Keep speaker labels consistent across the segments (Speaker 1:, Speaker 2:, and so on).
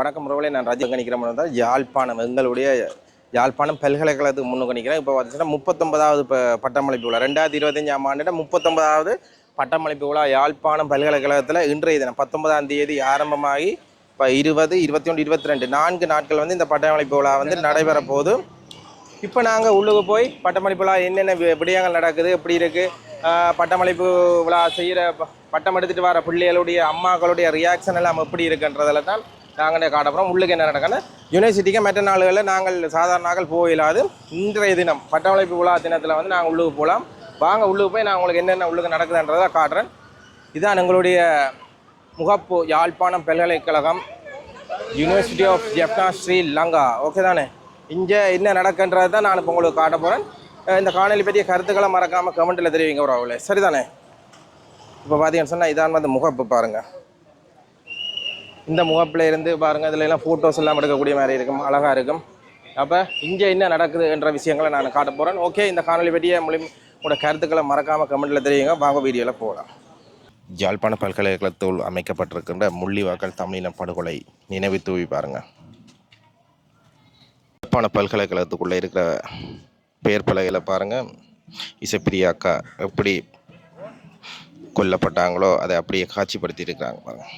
Speaker 1: வணக்கம் உறவுகளே நான் ரஜி கணிக்கிறேன் தான் யாழ்ப்பாணம் எங்களுடைய யாழ்ப்பாணம் பல்கலைக்கழகத்துக்கு முன்னுக்கு கணிக்கிறேன். இப்போ பார்த்தீங்கன்னா முப்பத்தொன்பதாவது இப்போ பட்டமளிப்பு விழா. ரெண்டாயிரத்தி இருபத்தஞ்சாம் ஆண்டு முப்பத்தொன்பதாவது பட்டமளிப்பு விழா யாழ்ப்பாணம் பல்கலைக்கழகத்தில் இன்றைய தினம் பத்தொன்பதாம் தேதி ஆரம்பமாகி இப்போ இருபது இருபத்தி ஒன்று இருபத்தி ரெண்டு நான்கு நாட்கள் வந்து இந்த பட்டமளிப்பு விழா வந்து நடைபெற போகுது. இப்போ நாங்கள் உள்ளுக்கு போய் பட்டமளிப்பு விழா என்னென்ன வி- விடயங்கள் நடக்குது எப்படி இருக்குது பட்டமளிப்பு விழா செய்கிற பட்டம் எடுத்துகிட்டு வர பிள்ளைகளுடைய அம்மாக்களுடைய ரியாக்ஷன் எல்லாம் எப்படி இருக்குன்றதில் தான் நாங்கள் காட்டப்புறம் உள்ளுக்கு என்ன நடக்கணும் யூனிவர்சிட்டிக்கு மற்ற நாள்களில் நாங்கள் சாதாரண நாங்கள் போயிடாது இன்றைய தினம் பட்டவளைப்பு உலா தினத்தில் வந்து நாங்கள் உள்ளுக்கு போகலாம். வாங்க உள்ளுக்கு போய் நான் உங்களுக்கு என்னென்ன உள்ளுக்கு நடக்குதுன்றதை காட்டுறேன். இதுதான் எங்களுடைய முகப்பு யாழ்ப்பாணம் பல்கலைக்கழகம் university of Jaffna Sri Lanka okay தானே? இங்கே என்ன நடக்குன்றது தான் நான் இப்போ உங்களுக்கு காட்ட போகிறேன் இந்த காணொலி பற்றிய கருத்துக்களை மறக்காமல் கமெண்ட்டில் தெரிவிங்க ஒரு அவளே. சரிதானே? இப்போ பார்த்தீங்கன்னு சொன்னால் இதான் வந்து முகப்பு பாருங்கள் இந்த முகப்பில் இருந்து பாருங்கள் இதில் எல்லாம் ஃபோட்டோஸ் எல்லாம் எடுக்கக்கூடிய மாதிரி இருக்கும் அழகாக இருக்கும். அப்போ இங்கே என்ன நடக்குது என்ற விஷயங்களை நான் காட்ட போகிறேன் ஓகே இந்த காணொலி பற்றிய மூலியம் உங்களோட கருத்துக்களை மறக்காமல் கமெண்ட்டில் தெரியுங்க வாங்க வீடியோவில் போகலாம் ஜாழ்ப்பாண பல்கலைக்கழகத்தில் அமைக்கப்பட்டிருக்கின்ற முள்ளிவாக்கல் தமிழின படுகொலை நினைவு தூவி பாருங்கள் ஜப்பான பல்கலைக்கழகத்துக்குள்ளே இருக்கிற பெயர் பலகையில் பாருங்கள் இசப்பிரியா அக்கா எப்படி கொல்லப்பட்டாங்களோ அதை அப்படியே காட்சிப்படுத்தியிருக்கிறாங்க பாருங்கள்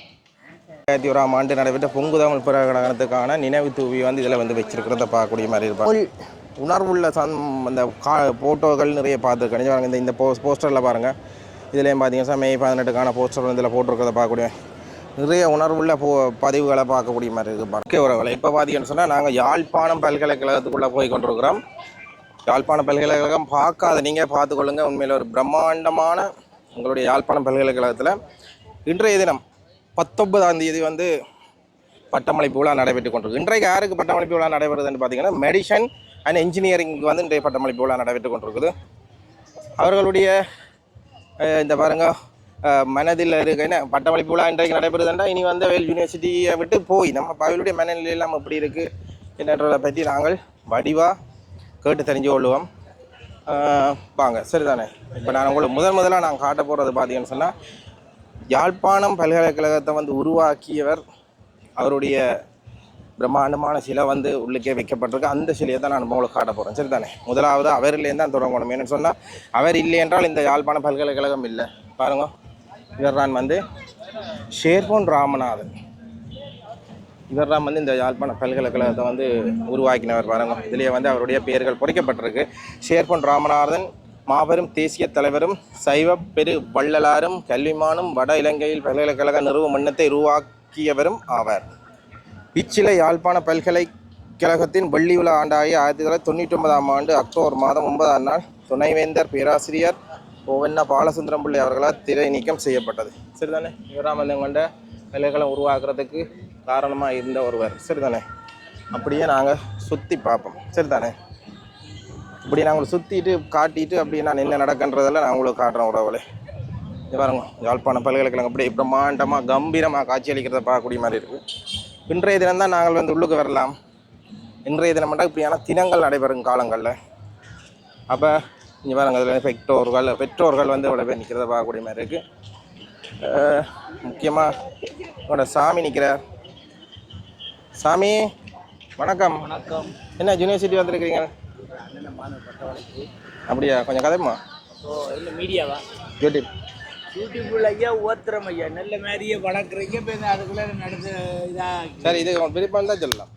Speaker 1: ரெண்டாயிரத்தி ஓராம் ஆண்டு நடைபெற்ற பொங்குதமிழ் பிரகடனத்துக்கான நினைவு தூவி வந்து இதில் வந்து வச்சிருக்கிறத பார்க்கக்கூடிய மாதிரி இருப்பாங்க உணர்வுள்ள சந் அந்த கா ஃபோட்டோக்கள் நிறைய பார்த்துருக்கேன். இந்த இந்த போஸ் போஸ்டரில் பாருங்கள் இதுலேயும் பார்த்தீங்கன்னா மே பதினெட்டுக்கான போஸ்டர் இதில் போட்டிருக்கிறத பார்க்கக்கூடிய நிறைய உணர்வுள்ள போ பதிவுகளை பார்க்கக்கூடிய மாதிரி இருக்குது பாருங்க. உறவுகளை. இப்போ பார்த்தீங்கன்னு சொன்னால் நாங்கள் யாழ்ப்பாணம் பல்கலைக்கழகத்துக்குள்ளே போய் கொண்டிருக்கிறோம். யாழ்ப்பாணம் பல்கலைக்கழகம் பார்க்காத நீங்கள் பார்த்துக்கொள்ளுங்க. உண்மையில் ஒரு பிரம்மாண்டமான உங்களுடைய யாழ்ப்பாணம் பல்கலைக்கழகத்தில் இன்றைய தினம் பத்தொன்பதாம் தேதி வந்து பட்டமளிப்பு விழா நடைபெற்று கொண்டிருக்கு. இன்றைக்கு யாருக்கு பட்டமளிப்பு விழா நடைபெறுதுன்னு பார்த்தீங்கன்னா மெடிசன் அண்ட் இன்ஜினியரிங்க்கு வந்து இன்றைய பட்டமளிப்பு விழா நடைபெற்று கொண்டிருக்குது. அவர்களுடைய இந்த பாருங்க மனதில் இருக்க என்ன? பட்டமளிப்பு விழா இன்றைக்கு நடைபெறுதுன்றா இனி வந்து வேல் யூனிவர்சிட்டியை விட்டு போய் நம்ம அவர்களுடைய மனநிலை எல்லாம் எப்படி இருக்குது என்னன்றதை பற்றி நாங்கள் வடிவாக கேட்டு தெரிஞ்சு கொள்வோம் வாங்க சரிதானே? இப்போ நான் உங்களுக்கு முதல் முதலாக நான் காட்ட போகிறது பார்த்தீங்கன்னு சொன்னால் யாழ்ப்பாணம் பல்கலைக்கழகத்தை வந்து உருவாக்கியவர் அவருடைய பிரம்மாண்டமான சிலை வந்து உள்ளுக்கே வைக்கப்பட்டிருக்கு. அந்த சிலையை தான் நான் உங்களுக்கு காட்ட போகிறேன் சரிதானே? முதலாவது அவர்லேருந்து தான் தொடங்கணும். ஏன்னு சொன்னால் அவர் இல்லை என்றால் இந்த யாழ்ப்பாண பல்கலைக்கழகம் இல்லை. பாருங்க இவர் தான் வந்து ஷேர்போன் ராமநாதன். இவர் தான் வந்து இந்த யாழ்ப்பாண பல்கலைக்கழகத்தை வந்து உருவாக்கினவர். பாருங்க இதிலேயே வந்து அவருடைய பெயர்கள் பொறிக்கப்பட்டிருக்கு. ஷேர்போன் ராமநாதன் மாபெரும் தேசிய தலைவரும் சைவ பெரு வள்ளலாரும் கல்விமானும் வட இலங்கையில் பல்கலைக்கழக நிறுவ மன்னத்தை உருவாக்கியவரும் ஆவார். இச்சிலை யாழ்ப்பாண பல்கலைக்கழகத்தின் வெள்ளி விழா ஆண்டாகிய ஆயிரத்தி தொள்ளாயிரத்தி தொண்ணூற்றி ஒன்பதாம் ஆண்டு அக்டோபர் மாதம் ஒன்பதாம் நாள் துணைவேந்தர் பேராசிரியர் ஓவென்ன பாலசுந்தரம் பிள்ளை அவர்களால் திரை நீக்கம் செய்யப்பட்டது. சரிதானே? இவராமந்தம் கொண்ட பல்கலைக்கழகம் உருவாக்குறதுக்கு காரணமாக இருந்த ஒருவர். சரிதானே? அப்படியே நாங்கள் சுற்றி பார்ப்போம். சரிதானே? இப்படி நாங்கள் சுற்றிட்டு காட்டிட்டு அப்படியே நான் என்ன நடக்கின்றதெல்லாம் நான் உங்களுக்கு காட்டுறேன் உறவுகளே. பாருங்க யாழ்ப்பாணம் பல்கலைக்கழகம் அப்படியே பிரம்மாண்டமாக கம்பீரமாக காட்சியளிக்கிறத பார்க்கக்கூடிய மாதிரி இருக்குது இன்றைய தினம் தான் நாங்கள் வந்து உள்ளுக்கு வரலாம். இன்றைய தினம் மட்டும் இப்படியான தினங்கள் நடைபெறும் காலங்களில். அப்போ இங்கே பாருங்க அதில் பெற்றோர்கள் பெற்றோர்கள் வந்து இவ்வளோ பேர் நிற்கிறத பார்க்கக்கூடிய மாதிரி இருக்குது முக்கியமாக உங்களோட சாமி நிற்கிறார் சாமி வணக்கம்.
Speaker 2: வணக்கம்.
Speaker 1: என்ன யூனிவர்சிட்டி வந்திருக்கிறீங்க? அப்படியா? கொஞ்சம் கதைமா
Speaker 2: ஓ இல்லை மீடியாவா?
Speaker 1: யூடியூப்.
Speaker 2: யூடியூப்ல ஐயா ஓத்துறோம் ஐயா நல்ல மாதிரியே வளர்க்குறீங்க இப்போ இந்த அதுக்குள்ளே நடந்த இதாக.
Speaker 1: சரி இது உங்களுக்கு விருப்பம் தான் சொல்லலாம்.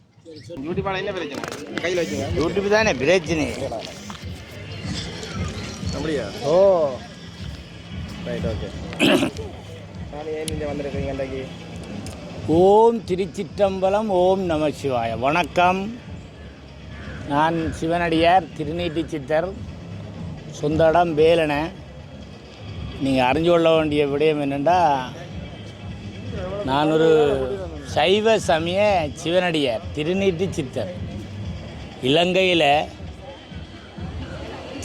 Speaker 1: யூடியூப்பால் என்ன பிரச்சனை? கையில் வச்சுங்க
Speaker 2: யூடியூப் தானே பிரச்சனை.
Speaker 1: அப்படியா?
Speaker 2: ஓ.
Speaker 1: ரைட் ஓகே ஏன் இங்கே வந்திருக்கிறீங்க இன்றைக்கு
Speaker 2: ஓம் திருச்சிற்றம்பலம் ஓம் நம சிவாய. வணக்கம். நான் சிவனடியார் திருநீட்டி சித்தர் சொந்த இடம் வேலனை. நீங்கள் அறிஞ்சு கொள்ள வேண்டிய விடயம் என்னென்னா நான் ஒரு சைவ சமய சிவனடியார் திருநீட்டி சித்தர். இலங்கையில்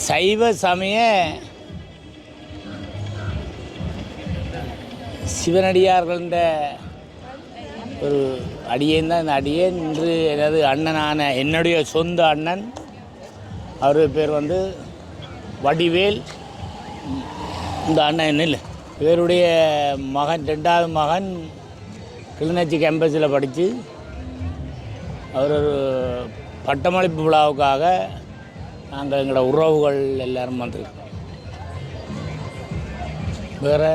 Speaker 2: சைவ சமய சிவனடியார்கள்ன்ற ஒரு அடியேன் தான் இந்த அடியேன். இன்று எனது அண்ணனான என்னுடைய சொந்த அண்ணன் அவர் பேர் வந்து வடிவேல். இந்த அண்ணன் என்ன இல்லை இவருடைய மகன் ரெண்டாவது மகன் கிளிநொச்சி கேம்பஸில் படித்து அவர் ஒரு பட்டமளிப்பு விழாவுக்காக நாங்கள் எங்களோட உறவுகள் எல்லோரும் வந்திருக்கோம். வேறு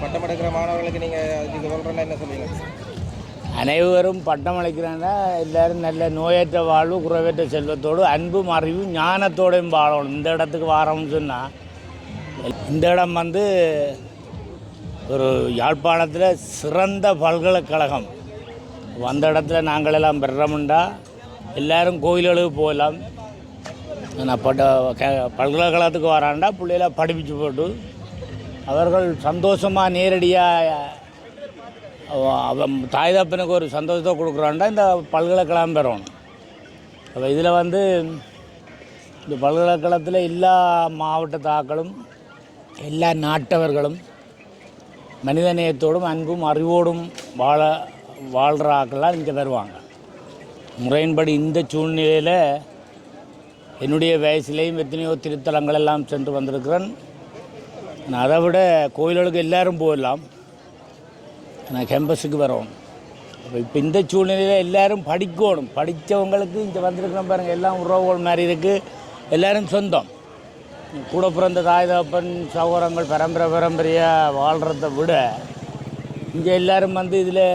Speaker 1: பட்டம் எடுக்கிற மாணவர்களுக்கு நீங்கள் இதுக்கு சொல்கிறேன்னா என்ன சொல்லுவீங்க
Speaker 2: அனைவரும் பட்டம் அளிக்கிறாங்க எல்லாரும் நல்ல நோயற்ற வாழ்வு குறைவற்ற செல்வத்தோடு அன்பும் அறிவும் ஞானத்தோடையும் வாழணும். இந்த இடத்துக்கு வாரோம்னு சொன்னால் இந்த இடம் வந்து ஒரு யாழ்ப்பாணத்தில் சிறந்த பல்கலைக்கழகம். வந்த இடத்துல நாங்கள் எல்லாம் பெறமுண்டா எல்லாரும் கோயில்களுக்கு போகலாம். நான் பட்ட க- பல்கலைக்கழகத்துக்கு வராண்டா பிள்ளைகளை படிப்பிச்சு போட்டு அவர்கள் சந்தோஷமாக நேரடியாக அவன் தாய் தப்பனுக்கு ஒரு சந்தோஷத்தை கொடுக்குறான்டா இந்த பல்கலைக்கழகம் பெறணும். அப்போ இதில் வந்து இந்த பல்கலைக்கழகத்தில் எல்லா மாவட்ட ஆக்களும் எல்லா நாட்டவர்களும் மனிதநேயத்தோடும் அன்பும் அறிவோடும் வாழ வாழ்கிற ஆக்கள்லாம் இங்கே வருவாங்க முறையின்படி இந்த சூழ்நிலையில் என்னுடைய வயசுலேயும் எத்தனையோ திருத்தலங்கள் எல்லாம் சென்று வந்திருக்கிறேன். நான் அதை விட கோயில்களுக்கு எல்லாரும் போகலாம். நான் கேம்பஸுக்கு வரோம் அப்போ இப்போ இந்த சூழ்நிலையில் எல்லாரும் படிக்கணும். படித்தவங்களுக்கு இங்கே வந்திருக்கிறோம் பாருங்கள் எல்லாம் உறவுகள் மாதிரி இருக்குது எல்லாரும் சொந்தம். கூட பிறந்த தாய் தகப்பன் சகோதரங்கள் பரம்பரை பரம்பரையாக வாழ்கிறத விட இங்கே எல்லோரும் வந்து இதில்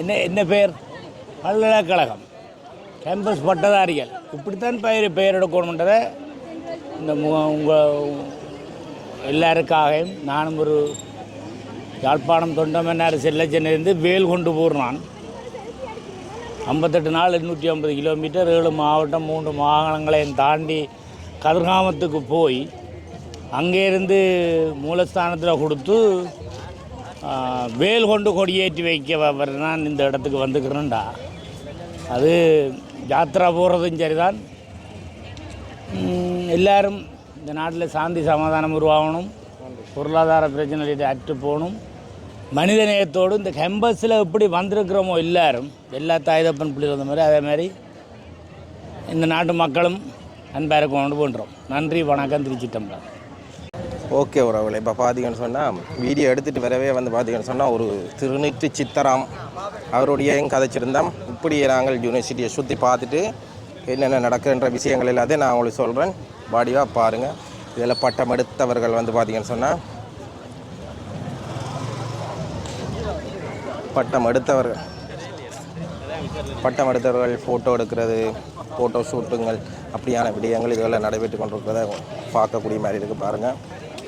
Speaker 2: என்ன என்ன பேர்? பல்கலைக்கழகம். கேம்பஸ் பட்டதாரிகள். இப்படித்தான் பெயர் பெயர் எடுக்கணுன்றதை இந்த மு உங்கள் எல்லாருக்காகவும் நானும் ஒரு யாழ்ப்பாணம் தொண்டமன்னார் செல்லச்சனிலிருந்து வேல் கொண்டு போடுறான் ஐம்பத்தெட்டு நாள் எண்ணூற்றி ஐம்பது கிலோமீட்டர் ஏழு மாவட்டம் மூன்று மாகாணங்களையும் தாண்டி கதிர்காமத்துக்கு போய் அங்கேருந்து மூலஸ்தானத்தில் கொடுத்து வேல் கொண்டு கொடியேற்றி வைக்க நான் இந்த இடத்துக்கு வந்துக்கிறேன்டா. அது யாத்திரா போகிறதும் சரிதான். எல்லாரும் இந்த நாட்டில் சாந்தி சமாதானம் உருவாகணும். பொருளாதார பிரச்சனைகளை அற்று போகணும். மனிதநேயத்தோடு இந்த கேம்பஸில் எப்படி வந்திருக்கிறோமோ எல்லாரும் எல்லா தாய்தப்பன் பிள்ளைகள் வந்த மாதிரி அதே மாதிரி இந்த நாட்டு மக்களும் அன்பாக கொண்டு பண்ணுறோம் நன்றி வணக்கம் திருச்சிட்டம்பலம்
Speaker 1: ஓகே உறவுகளை இப்போ பார்த்தீங்கன்னு சொன்னால் வீடியோ எடுத்துகிட்டு வரவே வந்து பார்த்தீங்கன்னு சொன்னால் ஒரு திருநீற்று சித்தராம் அவருடைய கதைச்சிருந்தோம். இப்படி நாங்கள் யூனிவர்சிட்டியை சுற்றி பார்த்துட்டு என்னென்ன நடக்குன்ற விஷயங்கள் எல்லாத்தையும் நான் உங்களுக்கு சொல்கிறேன் பாடியாக பாருங்கள் இதில் பட்டம் எடுத்தவர்கள் வந்து பார்த்தீங்கன்னு சொன்னால் பட்டம் எடுத்தவர்கள் பட்டம் எடுத்தவர்கள் ஃபோட்டோ எடுக்கிறது ஃபோட்டோ ஷூட்டுங்கள் அப்படியான விடயங்கள் இதெல்லாம் நடைபெற்று கொண்டிருக்கிறத பார்க்கக்கூடிய மாதிரி இருக்குது பாருங்கள்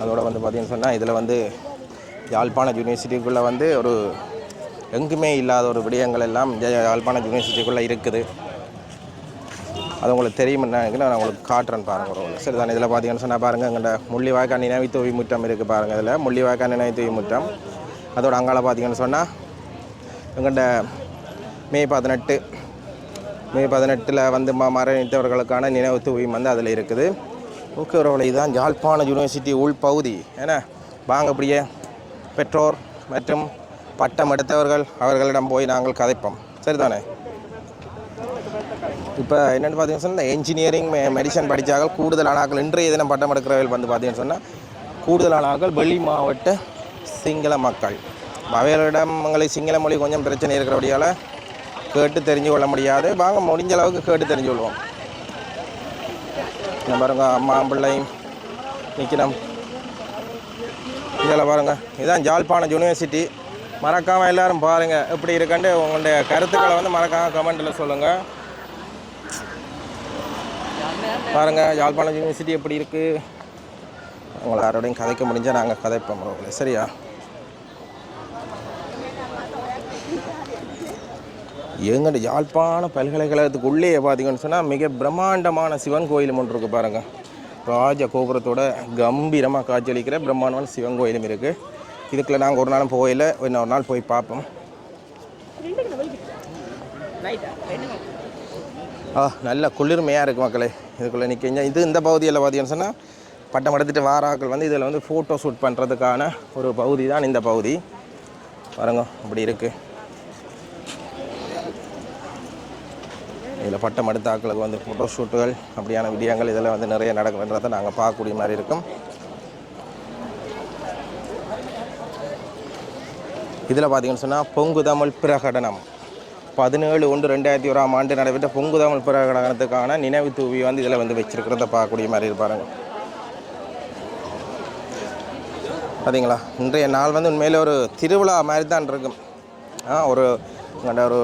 Speaker 1: அதோடு வந்து பார்த்தீங்கன்னு சொன்னால் இதில் வந்து யாழ்ப்பாண யூனிவர்சிட்டிக்குள்ளே வந்து ஒரு எங்குமே இல்லாத ஒரு விடயங்கள் எல்லாம் யாழ்ப்பாண யூனிவர்சிட்டிக்குள்ளே இருக்குது. அது உங்களுக்கு தெரியும் நினைக்கிறேன். நான் உங்களுக்கு காட்டுறேன் பாருங்க ஒரு சரி தானே இதில் பார்த்தீங்கன்னு சொன்னால் பாருங்கள் எங்கள்கிட்ட முள்ளிவாய்க்கா நினைவு தூவி முற்றம் இருக்குது பாருங்கள் இதில். முள்ளிவாய்க்கா நினைவு தூவி முற்றம் அதோட அங்கால பார்த்தீங்கன்னு சொன்னால் எங்கள்கிட்ட மே பதினெட்டு மே பதினெட்டில் வந்து மா மரணித்தவர்களுக்கான நினைவு தூவியம் வந்து அதில் இருக்குது. ஓகே உறவுகளை இதுதான் யாழ்ப்பாண யூனிவர்சிட்டி உள்பகுதி ஏன்னா வாங்க அப்படியே பெற்றோர் மற்றும் பட்டம் எடுத்தவர்கள் அவர்களிடம் போய் நாங்கள் கதைப்போம். சரிதானே? இப்போ என்னென்னு பார்த்தீங்கன்னு சொன்னால் என்ஜினியரிங் மெடிசன் படித்தார்கள் கூடுதலான ஆட்கள் இன்றைய தினம் பட்டம் எடுக்கிறவர்கள் வந்து பார்த்தீங்கன்னு சொன்னால் கூடுதலான ஆட்கள் வெளி மாவட்ட சிங்கள மக்கள். அவைகளிடம் சிங்கள மொழி கொஞ்சம் பிரச்சனை இருக்கிறபடியால் கேட்டு தெரிஞ்சு கொள்ள முடியாது. வாங்க முடிஞ்ச அளவுக்கு கேட்டு தெரிஞ்சு கொள்வோம். இந்த பாருங்க அம்மா பிள்ளையும் நிற்கிறோம் இதில் பாருங்க இதுதான் ஜாழ்ப்பாணம் யூனிவர்சிட்டி மறக்காமல் எல்லாரும் பாருங்கள் எப்படி இருக்குன்ட்டு உங்களுடைய கருத்துக்களை வந்து மறக்காமல் கமெண்ட்டில் சொல்லுங்கள் பாருங்கள் யாழ்ப்பாணம் யூனிவர்சிட்டி எப்படி இருக்குது உங்களை யாரோடையும் கதைக்க முடிஞ்சால் நாங்கள் கதைப்போம் உங்களை சரியா? எங்கள்ட யாழ்ப்பாண பல்கலைக்கழகத்துக்கு உள்ளே பார்த்தீங்கன்னு சொன்னால் மிக பிரம்மாண்டமான சிவன் கோயிலும் ஒன்று இருக்குது பாருங்கள் ராஜ கோபுரத்தோட கம்பீரமாக காட்சியளிக்கிற பிரம்மாண்டமான சிவன் கோயிலும் இருக்குது இதுக்குள்ள நாங்கள் ஒரு நாளும் போகல. இன்னொரு நாள் போய் பார்ப்போம். ஆ நல்ல குளிர்மையாக இருக்குது மக்களே. இதுக்குள்ளே நிற்க இது இந்த பகுதியில் பார்த்தீங்கன்னு சொன்னால் பட்டம் எடுத்துட்டு வாராக்கள் வந்து இதில் வந்து ஃபோட்டோ ஷூட் பண்ணுறதுக்கான ஒரு பகுதி தான் இந்த பகுதி. பாருங்க அப்படி இருக்குது இதில் பட்டம் எடுத்த ஆக்களுக்கு வந்து ஃபோட்டோ ஷூட்டுகள் அப்படியான விடயங்கள் இதெல்லாம் வந்து நிறைய நடக்குன்றதை நாங்கள் பார்க்கக்கூடிய மாதிரி இருக்கும். இதில் பார்த்தீங்கன்னு சொன்னால் பொங்கு தமிழ் பிரகடனம். பதினேழு ஒன்று ரெண்டாயிரத்தி ஓராம் ஆண்டு நடைபெற்ற பொங்கு தமிழ் பிரகடனத்துக்கான நினைவு தூவி வந்து இதில் வந்து வச்சிருக்கிறத பார்க்கக்கூடிய மாதிரி இருப்பாருங்க பார்த்தீங்களா இன்றைய நாள் வந்து உண்மையில் ஒரு திருவிழா மாதிரி தான் இருக்கும். ஆ ஒரு இங்கண்ட ஒரு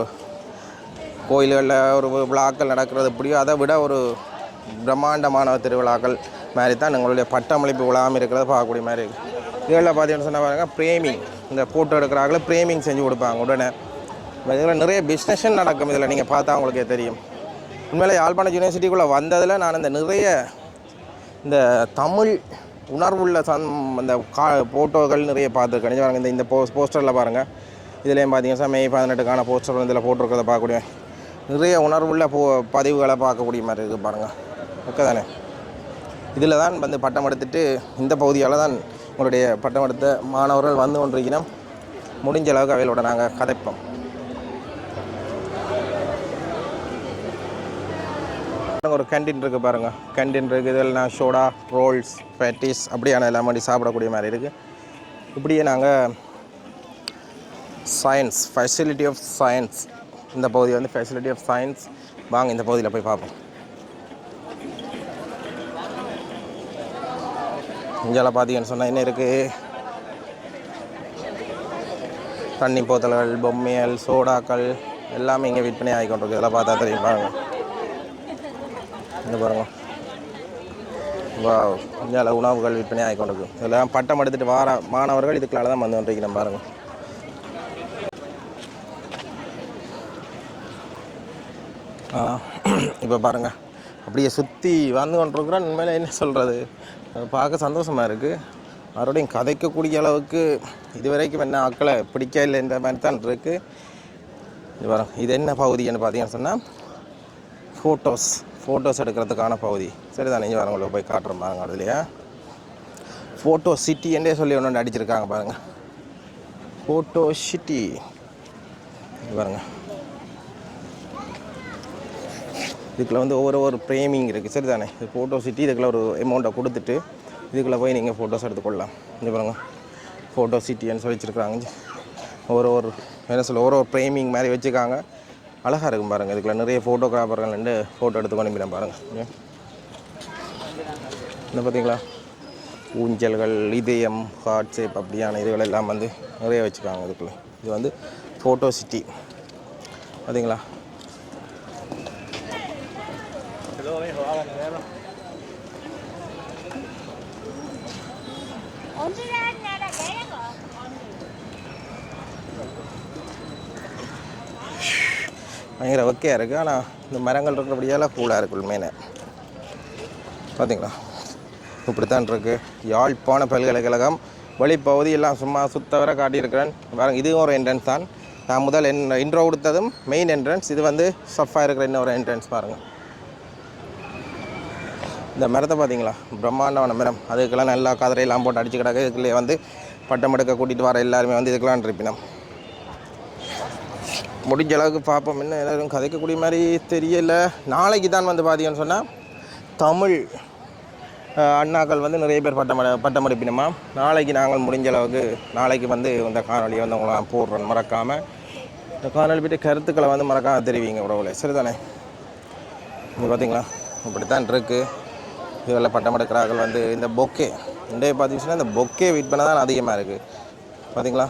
Speaker 1: கோயில்களில் ஒரு விழாக்கள் நடக்கிறது எப்படியோ அதை விட ஒரு பிரம்மாண்டமான திருவிழாக்கள் மாதிரி தான் எங்களுடைய பட்டமளிப்பு விழாமல் இருக்கிறத பார்க்கக்கூடிய மாதிரி இருக்குது இதில் பார்த்தீங்கன்னு சொன்னால் பாருங்க பிரேமிங் இந்த ஃபோட்டோ எடுக்கிறாங்களே பிரேமிங் செஞ்சு கொடுப்பாங்க உடனே. இதில் நிறைய பிஸ்னஸும் நடக்கும். இதில் நீங்கள் பார்த்தா உங்களுக்கே தெரியும். உண்மையிலே யாழ்ப்பாணம் யூனிவர்சிட்டிக்குள்ளே வந்ததில் நான் இந்த நிறைய இந்த தமிழ் உணர்வுள்ள சந் இந்த கா ஃபோட்டோக்கள் நிறைய பார்த்துருக்கேன். பாருங்க இந்த இந்த போஸ் போஸ்டரில் பாருங்கள் இதுலேயும் பார்த்தீங்கன்னா மே பதினெட்டுக்கான போஸ்டர் இதில் போட்டிருக்கிறத பார்க்கக்கூடிய நிறைய உணர்வுள்ள போ பதிவுகளை பார்க்கக்கூடிய மாதிரி இருக்குது பாருங்கள் ஓகே தானே இதில் தான் வந்து பட்டம் எடுத்துட்டு இந்த பகுதியால் தான் உங்களுடைய பட்டம் எடுத்த மாணவர்கள் வந்து கொண்டிருக்கிறோம். முடிஞ்ச அளவுக்கு அவையோட நாங்கள் கதைப்போம். ஒரு கேன்டீன் இருக்குது பாருங்கள் கேன்டீன் இருக்குது இதில் நான் சோடா ரோல்ஸ் பேட்டிஸ் அப்படியான எல்லாம் மாதிரி சாப்பிடக்கூடிய மாதிரி இருக்குது இப்படியே நாங்கள் சயின்ஸ் ஃபெசிலிட்டி ஆஃப் சயின்ஸ் இந்த பகுதி வந்து ஃபெசிலிட்டி ஆஃப் சயின்ஸ் வாங்க இந்த பகுதியில் போய் பார்ப்போம். இங்கெல்லாம் பார்த்தீங்கன்னு சொன்னால் என்ன இருக்குது தண்ணி போத்தல்கள் பொம்மைகள் சோடாக்கள் எல்லாமே இங்கே விற்பனை ஆகிக்கொண்டிருக்கு இதெல்லாம் பார்த்தா தெரியும் பாருங்கள் இந்த பாருங்க. வா இந்தியாவில் உணவுகள் விற்பனை ஆகிக்கொண்டிருக்கு. இதெல்லாம் பட்டம் எடுத்துகிட்டு வார மாணவர்கள் இதுக்குள்ளால தான் வந்து கொண்டிருக்கிறோம் பாருங்க. இப்போ பாருங்க. அப்படியே சுற்றி வந்து கொண்டிருக்கிறோம். உண்மையில் என்ன சொல்கிறது பார்க்க சந்தோஷமாக இருக்குது மறுபடியும் கதைக்கக்கூடிய அளவுக்கு இதுவரைக்கும் என்ன ஆக்களை பிடிக்க இல்லைன்ற மாதிரி தான் இருக்குது இது பாருங்க. இது என்ன பகுதின்னு பார்த்தீங்கன்னு சொன்னால் ஃபோட்டோஸ் ஃபோட்டோஸ் எடுக்கிறதுக்கான பகுதி. சரி தான் நீங்கள் வரவங்களை போய் காட்டுற பாருங்க அதுலையா. ஃபோட்டோ சிட்டி என்றே சொல்லி ஒன்று அடிச்சிருக்காங்க பாருங்கள் ஃபோட்டோ சிட்டி பாருங்கள் இதுக்குள்ள வந்து ஒவ்வொரு ஒரு ஃப்ரேமிங் இருக்குது சரி தானே இது ஃபோட்டோ சிட்டி இதுக்குள்ள ஒரு அமௌண்ட்டை கொடுத்துட்டு இதுக்குள்ளே போய் நீங்கள் ஃபோட்டோஸ் எடுத்துக்கொள்ளலாம். இது பாருங்கள் ஃபோட்டோ சிட்டின்னு சொல்லி வச்சுருக்காங்க ஒரு ஒரு என்ன சொல்ல ஒரு ஒரு ஃப்ரேமிங் மாதிரி வச்சுருக்காங்க. அழகாக இருக்கும் பாருங்கள் இதுக்குள்ள நிறைய ஃபோட்டோகிராஃபர்கள் நின்று ஃபோட்டோ எடுத்து அனுப்பினேன் பாருங்கள்? இந்த பார்த்தீங்களா ஊஞ்சல்கள் இதயம் ஹார்ட் ஷேப் அப்படியான இதுகள் எல்லாம் வந்து நிறைய வச்சுருக்காங்க இதுக்குள்ளே. இது வந்து ஃபோட்டோ சிட்டி பார்த்தீங்களா பயங்கர ஒக்கையாக இருக்குது ஆனால் இந்த மரங்கள் இருக்கிறபடியால் கூலாக இருக்கு உண்மையில. பார்த்தீங்களா இப்படித்தான் இருக்குது யாழ்ப்பாண பல்கலைக்கழகம் வெளிப்பகுதி எல்லாம் சும்மா சுத்தவர காட்டியிருக்கிறேன். பாருங்க இதுவும் ஒரு என்ட்ரன்ஸ் தான். நான் முதல் என் இன்ட்ரோ கொடுத்ததும் மெயின் என்ட்ரன்ஸ் இது வந்து சஃபாக இருக்கிற இன்னொரு என்ட்ரன்ஸ் பாருங்கள் இந்த மரத்தை பார்த்தீங்களா பிரம்மாண்டமான மரம். அதுக்கெல்லாம் நல்லா கதிரையெல்லாம் போட்டு அடிச்சு கிடக்கு. இதுக்குள்ளே வந்து பட்டம் எடுக்க கூட்டிகிட்டு வர எல்லாருமே வந்து இதுக்கெல்லாம் இருப்பினோம் முடிஞ்ச அளவுக்கு பார்ப்போம். என்ன எதுவும் கதைக்கக்கூடிய மாதிரி தெரியல. நாளைக்கு தான் வந்து பார்த்தீங்கன்னு சொன்னால் தமிழ் அண்ணாக்கள் வந்து நிறைய பேர் பட்டம் பட்டம் நாளைக்கு நாங்கள் முடிஞ்ச அளவுக்கு நாளைக்கு வந்து இந்த காணொலியை வந்து உங்களை போடுறோம் மறக்காமல் இந்த காணொலி பற்றி கருத்துக்களை வந்து மறக்காமல் தெரிவிங்க உறவுல சரிதானே? இங்கே பார்த்தீங்களா இப்படித்தான் இருக்குது இதில் பட்டம் எடுக்கிறார்கள் வந்து இந்த பொக்கே. இன்றைய பார்த்தீங்கன்னா இந்த பொக்கே விற்பனை தான் அதிகமாக இருக்குது பார்த்தீங்களா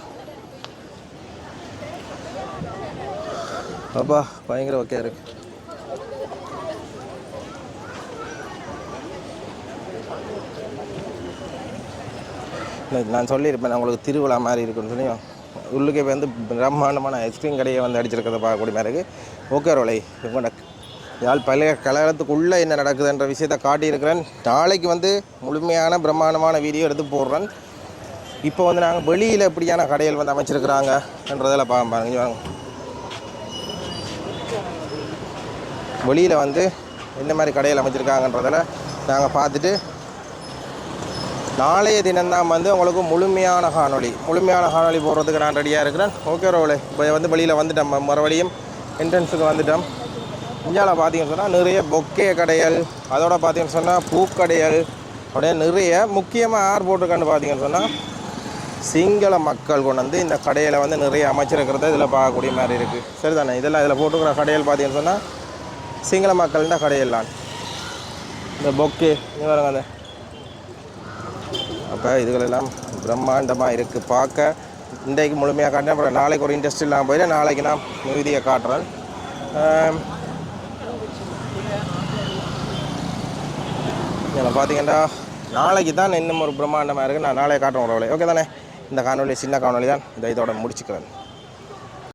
Speaker 1: அப்பா பயங்கர ஓகே இருக்கு. நான் சொல்லியிருப்பேன் உங்களுக்கு திருவிழா மாதிரி இருக்குன்னு சொல்லி. உள்ளுக்கே வந்து பிரம்மாண்டமான ஐஸ்கிரீம் கடையை வந்து அடிச்சிருக்கிறத பார்க்கக்கூடிய மாதிரி இருக்குது ஓகே ரோலை உங்களோட யாழ் பழைய கலகத்துக்குள்ளே என்ன நடக்குதுன்ற விஷயத்தை காட்டியிருக்கிறேன். நாளைக்கு வந்து முழுமையான பிரம்மாண்டமான வீடியோ எடுத்து போடுறேன். இப்போ வந்து நாங்கள் வெளியில் எப்படியான கடைகள் வந்து அமைச்சிருக்கிறாங்கன்றதில் பார்க்க பாருங்க இங்க வாங்க வெளியில் வந்து எந்த மாதிரி கடையில் அமைச்சிருக்காங்கன்றதில் நாங்கள் பார்த்துட்டு நாளைய தினம்தான் வந்து உங்களுக்கு முழுமையான காணொலி முழுமையான காணொலி போடுறதுக்கு நான் ரெடியாக இருக்கிறேன். ஓகே ரோலே இப்போ வந்து வெளியில் வந்துட்டோம். மறுபடியும் என்ட்ரன்ஸுக்கு வந்துட்டோம். இந்தியாவில் பார்த்தீங்கன்னு சொன்னால் நிறைய பொக்கே கடைகள் அதோட பார்த்தீங்கன்னு சொன்னால் பூக்கடைகள் அப்படியே நிறைய முக்கியமாக யார் போட்டிருக்கான்னு பார்த்தீங்கன்னு சொன்னால் சிங்கள மக்கள் கொண்டு வந்து இந்த கடையில் வந்து நிறைய அமைச்சிருக்கிறத இதில் பார்க்கக்கூடிய மாதிரி இருக்குது சரி தானே இதெல்லாம் இதில் போட்டுக்கிற கடையில் பார்த்தீங்கன்னு சொன்னால் சிங்கள மக்கள்ன்ற கடையெல்லாம். இந்த பொக்கு இங்கே வரங்க அந்த. அப்போ இதுகளெல்லாம் பிரம்மாண்டமாக இருக்குது பார்க்க இன்றைக்கு முழுமையாக காட்டுறேன் அப்புறம் நாளைக்கு ஒரு இன்ட்ரெஸ்ட் இல்லாமல் போயிடும் நாளைக்கு நான் மிகுதியை காட்டுறேன். இதில் பார்த்தீங்கன்னா நாளைக்கு தான் இன்னும் ஒரு பிரம்மாண்டமாக இருக்குது நான் நாளைக்கு காட்டுறேன் உறவுகளை ஓகே தானே? இந்த காணொலி சின்ன காணொலி தான். இதை இதோட முடிச்சுக்கிறேன்.